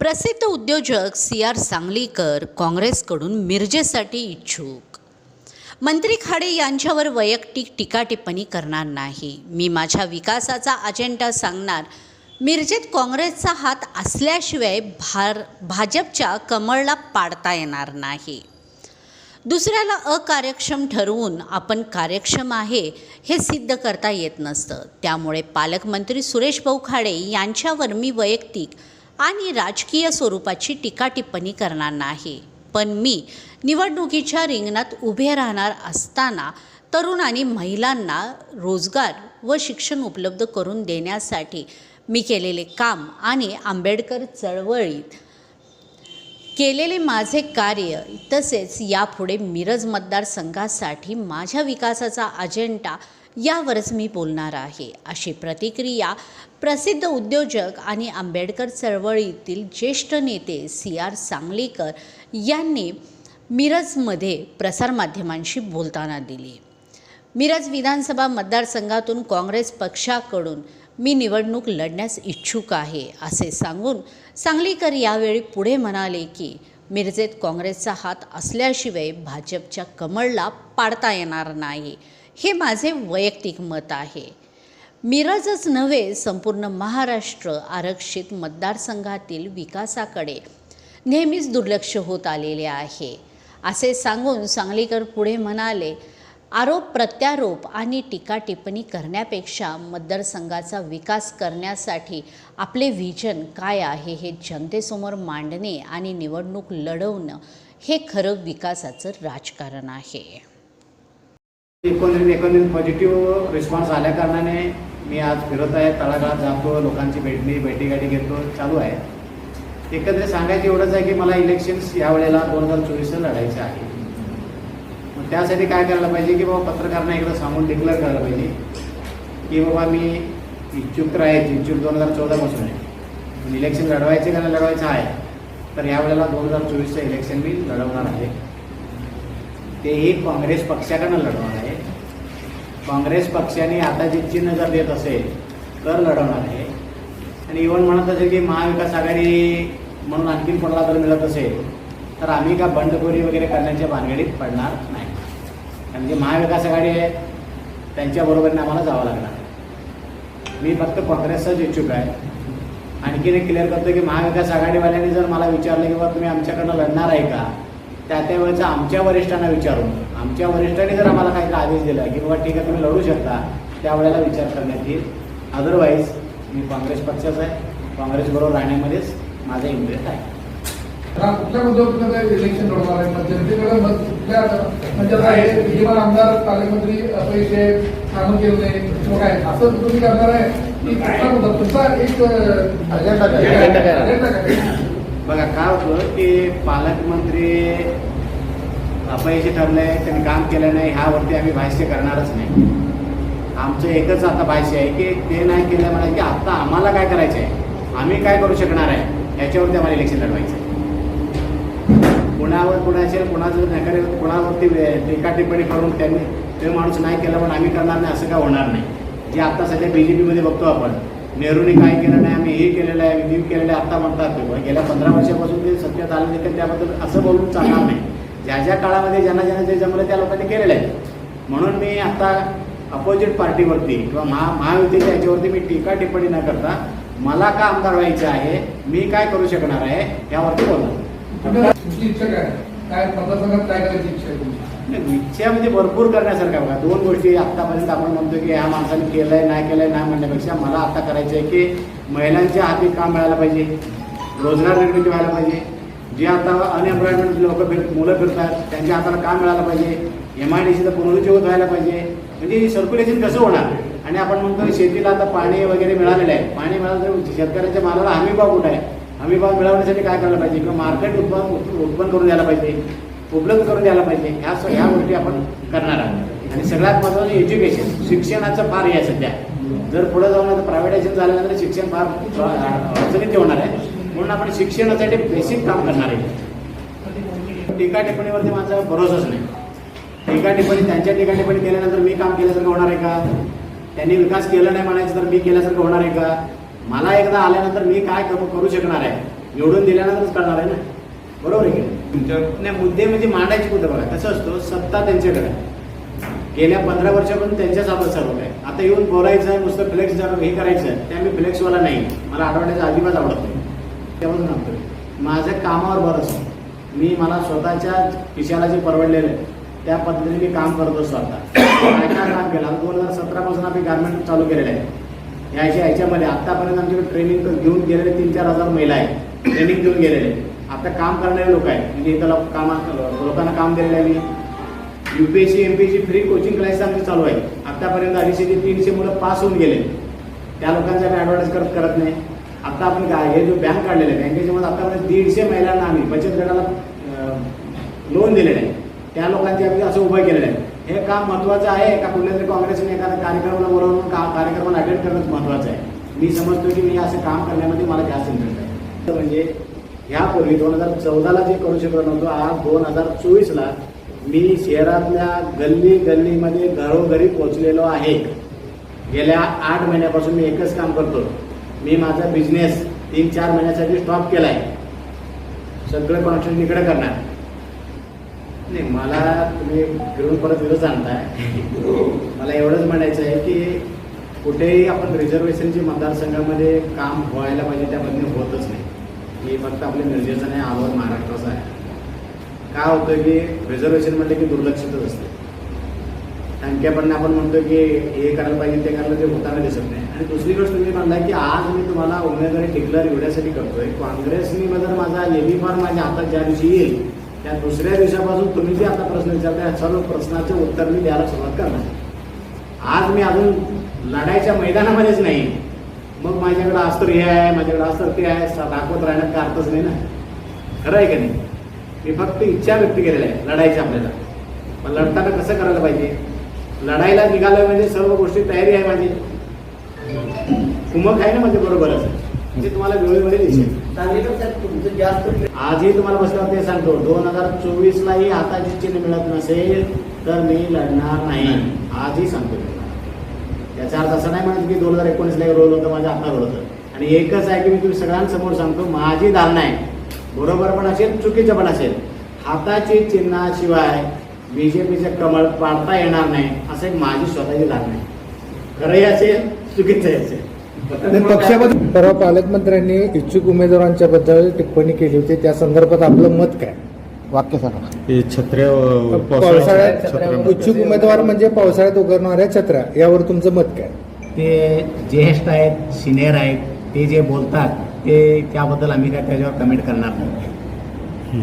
प्रसिद्ध उद्योजक C R Sanglikar काँग्रेसकडून मिरजेसाठी इच्छुक. मंत्री खाडे यांच्यावर वैयक्तिक टीकाटिप्पणी करणार नाही. मी माझ्या विकासाचा अजेंडा सांगणार. मिरजेत काँग्रेसचा हात असल्याशिवाय भार भाजपच्या कमळला पाडता येणार नाही. दुसऱ्याला अकार्यक्षम ठरवून आपण कार्यक्षम आहे हे सिद्ध करता येत नसतं. त्यामुळे पालकमंत्री सुरेश भाऊ खाडे यांच्यावर मी वैयक्तिक आणि राजकीय स्वरूपाची टीका टिप्पणी करणार नाही. पण मी निवडणुकीच्या रिंगणात उभे राहणार असताना तरुण आणि महिलांना रोजगार व शिक्षण उपलब्ध करून देण्यासाठी मी केलेले काम आणि आंबेडकर चळवळीत केलेले माझे कार्य तसेच यापुढे मिरज मतदारसंघासाठी माझ्या विकासाचा अजेंडा यावरच मी बोलणार आहे. अशी प्रतिक्रिया प्रसिद्ध उद्योजक आणि आंबेडकर चळवळीतील ज्येष्ठ नेते सी आर सांगलीकर यांनी मिरजमध्ये प्रसारमाध्यमांशी बोलताना दिली. मिरज विधानसभा मतदारसंघातून काँग्रेस पक्षाकडून मी निवडणूक लढण्यास इच्छुक आहे असे सांगून सांगलीकर यावेळी पुढे म्हणाले की मिरजेत काँग्रेसचा हात असल्याशिवाय भाजपच्या कमळला पाडता येणार नाही हे माझे वैयक्तिक मत आहे. मिरजच नव्हे संपूर्ण महाराष्ट्र आरक्षित मतदारसंघातील विकासाकडे नेहमीच दुर्लक्ष होत आलेले आहे असे सांगून सांगलीकर पुढे म्हणाले आरोप प्रत्यारोप आणि टीका टिप्पणी करण्यापेक्षा मतदारसंघाचा विकास करण्यासाठी आपले व्हिजन काय आहे हे जनतेसमोर मांडणे आणि निवडणूक लढवणं हे खरं विकासाचं राजकारण आहे. एकोणीस एकोणीस पॉझिटिव्ह रिस्पॉन्स आल्या कारणाने मी आज फिरत आहे तळागाळात जातो लोकांची भेटणी भेटीगाठी घेतो चालू आहे. एकंदरीत सांगायचं एवढंच आहे की मला इलेक्शन्स यावेळेला दोन हजार चोवीसला लढायचे आहे. त्यासाठी काय करायला पाहिजे की बाबा पत्रकारांना एकदा सांगून डिक्लेअर करायला पाहिजे की बाबा मी इच्छुक तर आहे इच्छुक दोन हजार चौदापासून आहे. इलेक्शन लढवायचे का लढवायचं आहे? तर यावेळेला दोन हजार चोवीसचं इलेक्शन मी लढवणार आहे. तेही काँग्रेस पक्षाकडनं लढवणार आहे. काँग्रेस पक्षाने आता जे चिन्ह जर देत असेल तर लढवणार आहे. आणि इव्हन म्हणत असेल की महाविकास आघाडी म्हणून आणखीन कोणाला जर मिळत असेल तर आम्ही का बंडखोरी वगैरे करण्याच्या भानगडीत पडणार नाही. कारण महाविकास आघाडी आहे त्यांच्या बरोबरीने आम्हाला जावं लागणार. मी फक्त काँग्रेसचाच इच्छुक आहे. आणखीन एक क्लिअर करतो की महाविकास आघाडीवाल्यांनी जर मला विचारलं की बाबा तुम्ही आमच्याकडनं लढणार आहे का? त्या त्यावेळेचं आमच्या वरिष्ठांना विचारून आमच्या वरिष्ठांनी जर आम्हाला काही आदेश दिला की बाबा ठीक आहे तुम्ही लढू शकता त्यावेळेला विचार करण्यात येईल. अदरवाईज मी काँग्रेस पक्षाचा आहे. काँग्रेसबरोबर राहण्यामध्येच माझा इंटरेस्ट आहे. आता कुठल्या मुद्द्यावर इलेक्शन लढवणार आहे? मग जनतेकडे मत कुठल्या म्हणजे आता हे विद्यमान आमदार पालकमंत्री अपयश आहे कामं केलं नाही काय? असं तुम्ही करणार आहे? की कुठला मुद्दा? तुमचा एक अजेंडा काय? बघा काय होतं की पालकमंत्री अपयशी ठरले त्यांनी काम केलं नाही ह्यावरती आम्ही भाष्य करणारच नाही. आमचं एकच आता भाष्य आहे की ते नाही केलं म्हणा की आता आम्हाला काय करायचं आहे आम्ही काय करू शकणार आहे? याच्यावरती आम्हाला इलेक्शन लढवायचं आहे कुणावर कुणाचे कुणाचं नकार कुणावरती टीका टिप्पणी करून त्यांनी ते माणूस नाही केलं पण आम्ही करणार नाही असं काय होणार नाही. जे आता सध्या बी जे पीमध्ये बघतो आपण नेहरूने काय केलं नाही आम्ही हे केलेलं आहे मी केलेलं आहे आता म्हणतात ते. गेल्या पंधरा वर्षापासून ते सत्यात आलं देखील त्याबद्दल असं बोलून चालणार नाही. ज्या ज्या काळामध्ये ज्यांना ज्यांना जे जमलं त्या लोकांनी केलेलं आहे. म्हणून मी आता अपोजिट पार्टीवरती किंवा महा महायुतीच्या याच्यावरती मी टीका टिप्पणी न करता मला का आमदार व्हायचं आहे मी काय करू शकणार आहे यावरती बोलणार. तुमची इच्छा काय काय मतदारसंघात काय करायची इच्छा आहे तुमची म्हणजे भरपूर करण्यासारखं आहे बघा. दोन गोष्टी आतापर्यंत आपण म्हणतो की ह्या माणसाने केलंय नाही केलंय नाही म्हणण्यापेक्षा मला आता करायचं आहे की महिलांच्या हाती काम मिळायला पाहिजे रोजगार निर्मिती व्हायला पाहिजे. जे आता अनएम्प्लॉयमेंट लोक फिर मुलं फिरतात त्यांच्या हाताला काम मिळालं पाहिजे. एम आय डी सीचं पुनरुज्जीवन व्हायला पाहिजे. म्हणजे सर्क्युलेशन कसं होणार? आणि आपण म्हणतो शेतीला आता पाणी वगैरे मिळालेलं आहे. पाणी मिळालं तर शेतकऱ्याच्या मालाला हमी भाव कुठं आहे? हमी भाव मिळवण्यासाठी काय करायला पाहिजे? किंवा मार्केट उत्पन्न उत्पन्न करून द्यायला पाहिजे उपलब्ध करून द्यायला पाहिजे ह्या ह्या गोष्टी आपण करणार आहोत. आणि सगळ्यात महत्त्वाचं एज्युकेशन शिक्षणाचं फार हे सध्या. जर पुढे जाऊन आता प्रायव्हेटायझेशन झाल्यानंतर शिक्षण फार अडचणीत होणार आहे. म्हणून आपण शिक्षणासाठी बेसिक काम करणार आहे. टीका टिप्पणीवरती माझा भरोसाच नाही. टीका टिप्पणी त्यांच्या टीका टिप्पणी केल्यानंतर मी काम केल्यासारखं होणार आहे का? त्यांनी विकास केला नाही म्हणायचं तर मी केल्यासारखं होणार आहे का? मला एकदा आल्यानंतर मी काय करू करू शकणार आहे? निवडून दिल्यानंतरच कळणार आहे ना? बरोबर आहे की नाही? मुद्दे म्हणजे मांडायची कुठं बघा? कसं असतो सत्ता त्यांच्याकडे. गेल्या पंधरा वर्षापासून त्यांच्याच हातात सर्व आहे. आता येऊन बोलायचं आहे नुसतं फ्लेक्स जर हे करायचं आहे त्या मी फ्लेक्सवाला नाही. मला आठवड्याचा अजिबात आवडत नाही. त्यापासून सांगतो माझ्या कामावर बरंच आहे. मी मला स्वतःच्या खिशाला जे परवडलेलं आहे. त्या पद्धतीने मी काम करत असतो आता काय काय काम केलं? दोन हजार सतरापासून आम्ही गार्मेंट चालू केलेलं आहे. याच्या ह्याच्यामध्ये आतापर्यंत आमच्याकडे ट्रेनिंग घेऊन गेलेले तीन चार हजार महिला आहेत. ट्रेनिंग घेऊन गेलेले. आता काम करणारे लोक आहेत. म्हणजे त्याला काम कामा लोकांना काम दिलेलं आहे. मी UPSC MPSC free coaching classes आमचे चालू आहे आतापर्यंत अडीचशे ते तीनशे मुलं पास होऊन गेले. त्या लोकांचा आम्ही ॲडव्हर्टाईज करत करत नाही. आता आपण काय हे जो बँक काढलेला आहे बँकेच्या मध्ये आतापर्यंत दीडशे महिलांना आम्ही बचत गटाला लोन दिलेलं आहे. त्या लोकांचे आम्ही असं उभं केलेलं आहे. हे काम महत्वाचं आहे. का कुठल्या तरी काँग्रेसने एखाद्या कार्यक्रमाला बोलावून का कार्यक्रमाला अटेंड करणं महत्वाचं आहे. मी समजतो की मी असं काम करण्यामध्ये मला जास्त इंटरेस्ट आहे. तर म्हणजे ह्यापूर्वी दोन हजार चौदाला जे करू शकलो नव्हतो आज दोन हजार चोवीसला मी शहरातल्या गल्ली गल्लीमध्ये घरोघरी पोहोचलेलो आहे. गेल्या आठ महिन्यापासून मी एकच काम करतो मी माझा बिझनेस तीन चार महिन्यासाठी स्टॉप केलाय. सगळं कॉन्ट्रॅक्ट इकडे करणार. नाही मला तुम्ही फिरून परत विरोध आणताय. मला एवढंच म्हणायचं आहे की कुठेही आपण रिझर्वेशनची मतदारसंघामध्ये काम व्हायला पाहिजे त्या होतच नाही. ही फक्त आपले निर्देशन आहे आवाज महाराष्ट्राचा आहे. काय होतं की रिझर्वेशन म्हटलं की दुर्लक्षितच असते. टंक्यापणे आपण म्हणतो की हे करायला पाहिजे ते करायला ते होताना दिसत नाही. आणि दुसरी गोष्ट तुम्ही म्हणला की आज मी तुम्हाला उमेदवारी डिक्लेअर एवढ्यासाठी करतोय. काँग्रेसनी जर माझा एबी फॉर्म माझ्या हातात ज्या दिवशी येईल त्या दुसऱ्या दिवसापासून तुम्ही जे आता प्रश्न विचारताय सर्व प्रश्नाचं उत्तर मी द्यायला सुरुवात करणार. आज मी अजून लढाईच्या मैदानामध्येच नाही. मग माझ्याकडे अस्त्र हे आहे माझ्याकडे अस्त्र ते आहे दाखवत राहण्यात काय अर्थच नाही ना. खरं आहे का नाही? मी फक्त इच्छा व्यक्त केलेल्या आहे लढायची आपल्याला पण लढताना कसं करायला पाहिजे? लढाईला निघालं म्हणजे सर्व गोष्टी तयारी आहे माझी. कुमक आहे ना म्हणजे बरोबरच. ते तुम्हाला दिसेल तुमचं जास्त आजही तुम्हाला बसल्यावर ते सांगतो. दोन हजार चोवीस लाही हाताची चिन्ह मिळत नसेल तर मी लढणार नाही. आजही सांगतो तुम्हाला. याचा अर्थ असं नाही म्हणत की दोन हजार एकोणीसला रोल होतं माझ्या हातात रोल होतं. आणि एकच आहे की मी तुम्ही सगळ्यांसमोर सांगतो माझी धारणा आहे. बरोबर पण असेल चुकीचं पण असेल. हाताची चिन्हाशिवाय बीजेपीचं कमळ पाडता येणार नाही असं एक माझी स्वतःची धारणा आहे. खरंही असेल चुकीचंही असेल. पक्षाबद्दल परवा पालकमंत्र्यांनी इच्छुक उमेदवारांच्या बद्दल टिप्पणी केली होती. त्या संदर्भात आपलं मत काय? वाक्य सांगा. हे छत्र्या पावसाळ्यात इच्छुक उमेदवार म्हणजे पावसाळ्यात उघडणाऱ्या छत्र्या. यावर तुमचं मत काय? ते ज्येष्ठ आहेत सिनियर आहेत ते जे बोलतात ते त्याबद्दल आम्ही काय त्याच्यावर कमेंट करणार नाही.